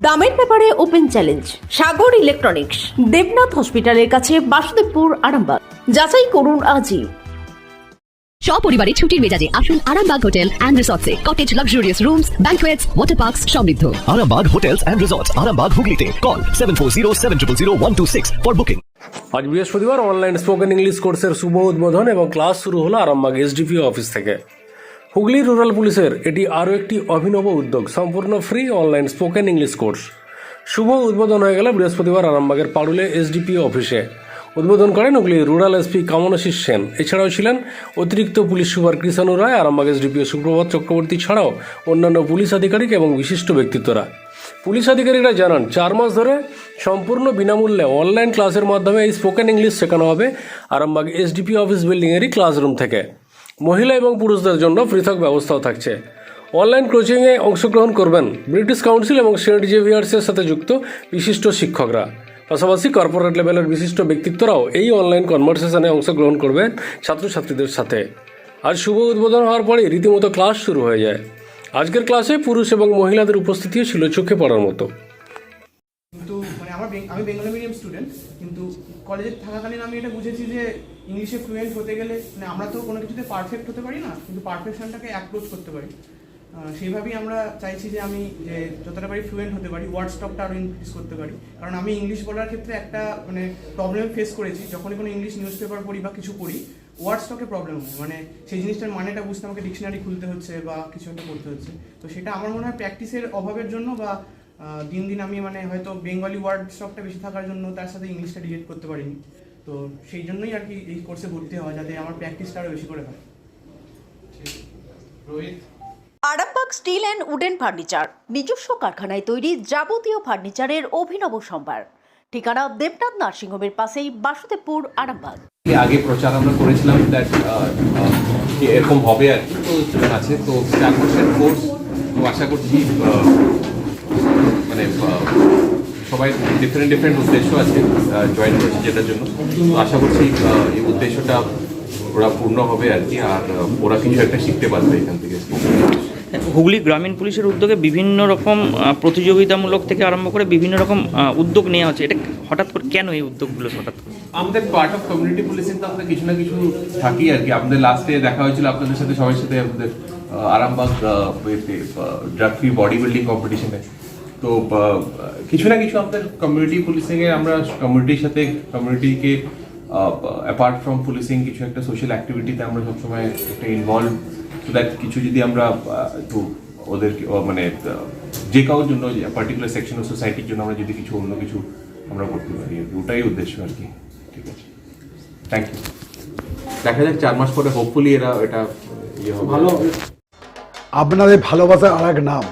দামের ব্যাপারে open challenge Sagar electronics Debnath হসপিটালের কাছে বাসুদেবপুর আরামবাগ। যাচাই করুন আজই। সপরিবারে ছুটির মেজাজে আসুন Arambagh hotel and রিসর্টসে। Cottage luxurious rooms banquets water parks সমৃদ্ধ। Arambag Hotels and Resorts, Arambag Hooghly Call 740 for booking. আজ বৃহস্পতিবার অনলাইন স্পোকেন ইংলিশ কোর্সের শুভ উদ্বোধন এবং ক্লাস শুরু হলো আরামবাগ এসডিপিও অফিস থেকে। হুগলি রুরাল পুলিশের এটি আরও একটি অভিনব উদ্যোগ, সম্পূর্ণ free online spoken English course. শুভ উদ্বোধন হয়ে গেল বৃহস্পতিবার আরামবাগের পাড়ুলে এসডিপিও অফিসে। উদ্বোধন করেন হুগলি রুরাল এসপি কামনাশিস সেন। এছাড়াও ছিলেন অতিরিক্ত police super Krishanu Roy, Arambag SDPO Suprabhat Chakraborty ছাড়াও অন্যান্য পুলিশ আধিকারিক এবং বিশিষ্ট ব্যক্তিত্বরা। পুলিশ আধিকারিকরা জানান, চার মাস ধরে সম্পূর্ণ বিনামূল্যে অনলাইন ক্লাসের মাধ্যমে এই স্পোকেন ইংলিশ শেখানো হবে আরামবাগ এসডিপি অফিস বিল্ডিংয়েরই ক্লাসরুম থেকে। মহিলা এবং পুরুষদের জন্য পৃথক ব্যবস্থাও থাকছে। অনলাইন কোচিংয়ে অংশগ্রহণ করবেন ব্রিটিশ কাউন্সিল এবং সেন্ট জেভিয়ার্সের সাথে যুক্ত বিশিষ্ট শিক্ষকরা। পাশাপাশি কর্পোরেট লেভেলের বিশিষ্ট ব্যক্তিত্বরাও এই অনলাইন কনভারসেশনে অংশগ্রহণ করবেন ছাত্রছাত্রীদের সাথে। আজ শুভ উদ্বোধন হওয়ার পরে রীতিমতো ক্লাস শুরু হয়ে যায়। আজকের ক্লাসে পুরুষ এবং মহিলাদের উপস্থিতিও ছিল চোখে পড়ার মতো। কিন্তু মানে আমার আমি বেঙ্গলি মিডিয়াম স্টুডেন্ট, কিন্তু কলেজে থাকাকালীন আমি এটা বুঝেছি যে ইংলিশে ফ্লুয়েন্ট হতে গেলে মানে আমরা তো কোনো কিছুতে পারফেক্ট হতে পারি না, কিন্তু পারফেকশনটাকে অ্যাপ্রোচ করতে পারি। সেইভাবেই আমরা চাইছি যে আমি, যে যতটা পারি ফ্লুয়েন্ট হতে পারি ওয়ার্ড স্টকটা আরও ইনক্রিজ করতে পারি। কারণ আমি ইংলিশ বলার ক্ষেত্রে একটা মানে প্রবলেম ফেস করেছি, যখনই কোনো ইংলিশ নিউজ পেপার পড়ি বা কিছু পড়ি ওয়ার্ড স্টকে প্রবলেম হয়। মানে সেই জিনিসটার মানেটা বুঝতে আমাকে ডিকশনারি খুলতে হচ্ছে বা কিছু একটা করতে হচ্ছে। তো সেটা আমার মনে হয় প্র্যাকটিসের অভাবের জন্য বা দিন দিন আমি মানে হয়তো বেঙ্গলি ওয়ার্ড স্টকটা বেশি থাকার জন্য তার সাথে ইংলিশটা ডিলেট করতে পারিনি। তো সেই জন্যই আর কি এই কোর্সে ভর্তি হওয়া যাতে আমার প্র্যাকটিসটা আরও বেশি করে হয়। Arambag steel and wooden furniture নিজস্ব কারখানায় তৈরি যাবতীয় ফার্নিচারের অভিনব সম্ভার। ঠিকানা দেবনাথ নার্সিংহোমের পাশেই বাসুদেবপুর আরামবাগ। আগে প্রচার আমরা করেছিলাম দ্যাট এরকম হবে আর কি তো আছে তো চার বছরের কোর্স তো আশা করছি সবাই ডিফারেন্ট ডিফারেন্ট উদ্দেশ্য আছে জয়েন করেছে যেটার জন্য। তো আশা করছি এই উদ্দেশ্যটা ওরা পূর্ণ হবে আর কি আর ওরা কিছু একটা শিখতে পারবে এখান থেকে। হুগলি গ্রামীণ পুলিশের উদ্যোগে বিভিন্ন রকম প্রতিযোগিতামূলক থেকে আরম্ভ করে বিভিন্ন রকম উদ্যোগ নেওয়া হচ্ছে। এটা হঠাৎ করে কেন এই উদ্যোগগুলো হঠাৎ করে? আমাদের পার্ট অফ কমিউনিটি পুলিশিং তো আমাদের কিছু না কিছু থাকি আর কি। আমাদের লাস্টে দেখা হয়েছিল আপনাদের সাথে সবার সাথে আমাদের Arambag drug free body building কম্পিটিশনে তো কিছু না কিছু আমাদের কমিউনিটি পুলিশিং এ আমরা কমিউনিটির সাথে কমিউনিটিকে অ্যাপার্ট ফ্রম পুলিশিং কিছু একটা সোশ্যাল অ্যাক্টিভিটিতে আমরা সবসময় একটা ইনভলভ সো দ্যাট কিছু যদি আমরা একটু ওদেরকে মানে যে কারোর জন্য পার্টিকুলার সেকশন অফ সোসাইটির জন্য আমরা যদি কিছু অন্য কিছু আমরা করতে পারি। ওটাই উদ্দেশ্য আর কি। ঠিক আছে? থ্যাংক ইউ দেখা যাক চার মাস পরে হোপফুলি এরা এটা ইয়ে ভালো আপনাদের ভালোবাসার আর এক নাম,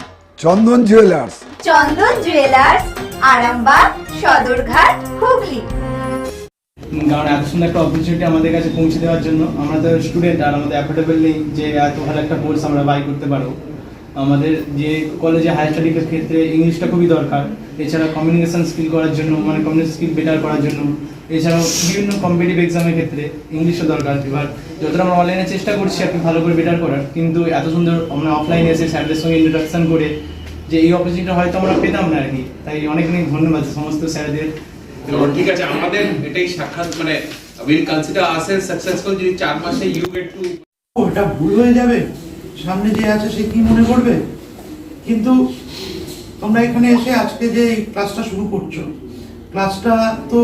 চন্দন জুয়েলার্স চন্দন জুয়েলার্স আরামবাগ, সদরঘাট, হুগলি। কারণ এত সুন্দর একটা অপরচুনিটি আমাদের কাছে পৌঁছে দেওয়ার জন্য। আমরা তো স্টুডেন্ট আর আমাদের অ্যাফোর্ডেবল নেই যে এত ভালো একটা কোর্স আমরা বাই করতে পারব। আমাদের যে কলেজে হায়ার স্টাডিজের ক্ষেত্রে ইংলিশটা খুবই দরকার। এছাড়া কমিউনিকেশন স্কিল করার জন্য মানে কমিউনিকেশন স্কিল বেটার করার জন্য। এছাড়াও বিভিন্ন কম্পিটিভ এক্সামের ক্ষেত্রে ইংলিশও দরকার। এবার যতটা আমরা অনলাইনে চেষ্টা করছি, আপনি ভালো করে বেটার করার। কিন্তু এত সুন্দর আমরা অফলাইনে এসে স্যারদের সঙ্গে ইন্ট্রোডাকশন করে যে এই অপরচুনিটি হয়তো আমরা পেতাম না আর কি তাই অনেক অনেক ধন্যবাদ সমস্ত স্যারদের। ঠিক আছে আমাদের এটাই সাক্ষাৎ মানে উইল কনসিডার আস সাকসেসফুল যদি চার মাসে ইউ গেট টু ওটা ভুল হয়ে যাবে। সামনে যে আছে সে কি মনে করবে? কিন্তু তোমরা এখানে এসে আজকে যে এই ক্লাসটা শুরু করছ ক্লাসটা তো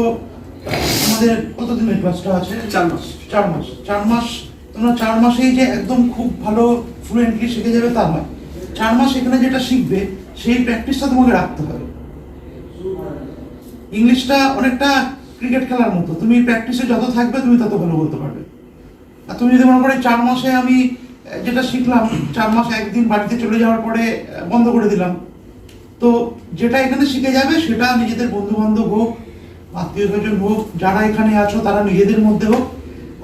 আমাদের কতদিনের ক্লাসটা আছে? চার মাস। চার মাস। চার মাস তোমরা চার মাসেই যে একদম খুব ভালো ফ্লুয়েন্টলি শিখে যাবে তা নয়। চার মাস এখানে যেটা শিখবে, সেই প্র্যাকটিসটা তোমাকে রাখতে হবে। ইংলিশটা অনেকটা ক্রিকেট খেলার মতো। তুমি প্র্যাকটিসে যত থাকবে, তুমি তত ভালো বলতে পারবে। আর তুমি যদি মনে করো চার মাসে আমি যেটা শিখলাম, চার মাস একদিন বাড়িতে চলে যাওয়ার পরে বন্ধ করে দিলাম, তো যেটা এখানে শিখে যাবে, সেটা নিজেদের বন্ধু বান্ধব হোক, আত্মীয় স্বজন হোক, যারা এখানে আছো, তারা নিজেদের মধ্যে হোক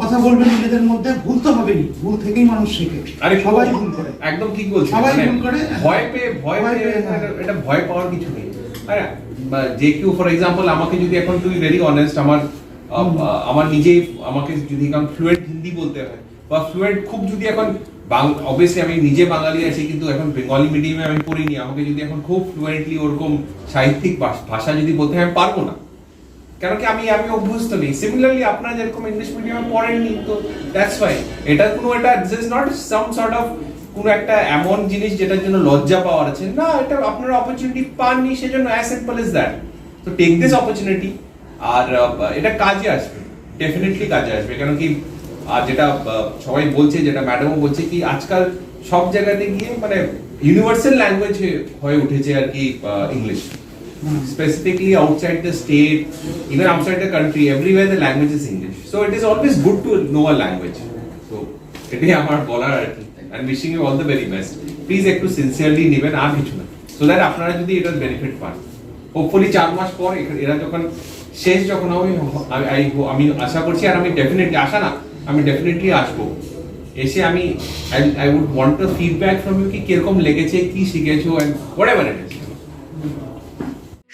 কথা বলবে নিজেদের মধ্যে ভুল তো হবেই। ভুল থেকেই মানুষ শেখে। আরে সবাই ভুল করে। একদম ঠিক বলছিস সবাই মানে ভুল করে। ভয় পেয়ে ভয় পেয়ে হ্যাঁ। এটা- ভয় পাওয়ার কিছু নেই। বা যে কেউ ফর এক্সাম্পল আমাকে যদি এখন তুই ভেরি অনেস্ট আমার আমার নিজেই আমাকে যদি এখন ফ্লুয়েন্ট হিন্দি বলতে হয় বা ফ্লুয়েন্ট খুব যদি এখন অবভিয়াসলি আমি নিজে বাঙালি আছি কিন্তু এখন বেঙ্গলি মিডিয়ামে আমি পড়িনি আমাকে যদি এখন খুব ফ্লুয়েন্টলি ওরকম সাহিত্যিক ভাষ- ভাষা যদি বলতে হয়, আমি পারব না। কেন কি আমি আমি অভ্যস্ত নেই। সিমিলারলি আপনারা যেরকম ইংলিশ মিডিয়ামে পড়েননি তো দ্যাটস ওয়াই এটা কোনো এটা this not some sort of কোনো একটা এমন জিনিস যেটার জন্য লজ্জা পাওয়ার আছে। না, এটা আপনারা অপরচুনিটি পাননি, সেজন্য অ্যাজ সিম্পল ইজ দ্যাট তো টেক দিস অপরচুনিটি আর এটা কাজে আসবে। ডেফিনেটলি কাজে আসবে। কেন কি আর যেটা সবাই বলছে, যেটা ম্যাডামও বলছে কি, আজকাল সব জায়গাতে গিয়ে মানে ইউনিভার্সাল ল্যাঙ্গুয়েজ হয়ে উঠেছে আর কি English specifically outside the state, even outside the country, everywhere the language is English. So it is always good to know a language. So এটাই আমার বলার আর কি and wishing you all the very best. Please একটু sincerely নেবেন আর কিছু না that আপনারা যদি এটার বেনিফিট পান হোপফুলি চার মাস পর এরা যখন শেষ যখন আমি আমি আশা করছি আর আমি ডেফিনেটলি আশা না আমি ডেফিনেটলি আসব এসে আমি I would want to feedback from you কি কীরকম লেগেছে কি শিখেছো and whatever it is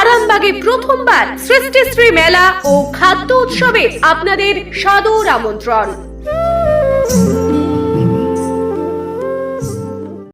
আরামবাগে প্রথমবার সৃষ্টিশ্রী মেলা ও খাদ্য উৎসবে আপনাদের সাদর আমন্ত্রণ।